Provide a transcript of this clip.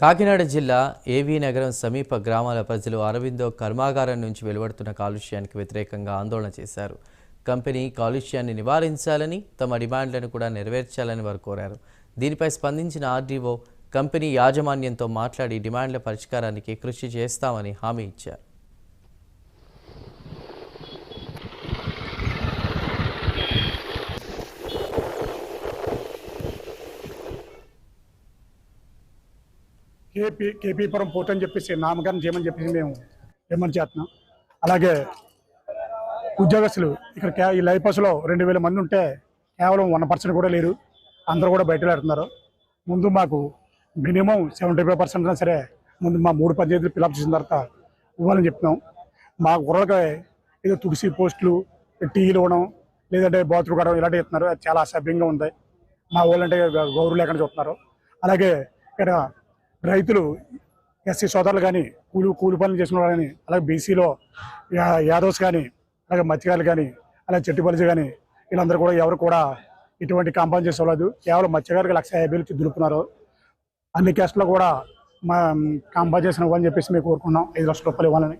కాకినాడ జిల్లా ఏవీ నగరం సమీప గ్రామాల ప్రజలు అరవిందో కర్మాగారం నుంచి వెలువడుతున్న కాలుష్యానికి వ్యతిరేకంగా ఆందోళన చేశారు. కంపెనీ కాలుష్యాన్ని నివారించాలని తమ డిమాండ్లను కూడా నెరవేర్చాలని వారు కోరారు. దీనిపై స్పందించిన ఆర్డీఓ కంపెనీ యాజమాన్యంతో మాట్లాడి డిమాండ్ల పరిష్కారానికి కృషి చేస్తామని హామీ ఇచ్చారు. కేపీ కేపీపురం పోర్ట్ అని చెప్పేసి నామకరణం చేయమని చెప్పేసి మేము డిమాండ్ చేస్తున్నాం. అలాగే ఉద్యోగస్తులు ఇక్కడ ఈ లైఫస్లో రెండు వేల మంది ఉంటే కేవలం వన్ పర్సెంట్ కూడా లేరు. అందరూ కూడా బయటకు వెళ్తున్నారు. ముందు మాకు మినిమం సెవెంటీ ఫైవ్ పర్సెంట్ అయినా సరే ముందు మా మూడు పంచాయతీలు ఫిలప్ చేసిన తర్వాత ఇవ్వాలని చెప్తున్నాం. మా కుర్రలకి ఏదో తుడిసి పోస్టులు టీలు ఇవ్వడం లేదంటే బాత్రూమ్ కడడం ఇలాంటివి ఇస్తున్నారు అది చాలా అసభ్యంగా ఉంది. మా వాళ్ళంటే గౌరవ లేకుండా చూస్తున్నారు. అలాగే ఇక్కడ రైతులు ఎస్సీ సోదరులు కానీ కూలి కూలి పనులు చేసిన వాళ్ళు కానీ అలాగే బీసీలో యాదవ్స్ కానీ అలాగే మత్స్యకారులు కానీ అలాగే చెట్టుపల్లి కానీ వీళ్ళందరూ కూడా ఎవరు కూడా ఎటువంటి కాంపౌండ్ చేసుకోలేదు కేవలం మత్స్యకారులకు లక్ష యాభై వేలు దులుపుతున్నారు. అన్ని కేసులో కూడా మా కాంపౌండ్ చేసిన ఇవ్వాలని చెప్పేసి మేము కోరుకున్నాం ఐదు లక్షల రూపాయలు ఇవ్వాలని.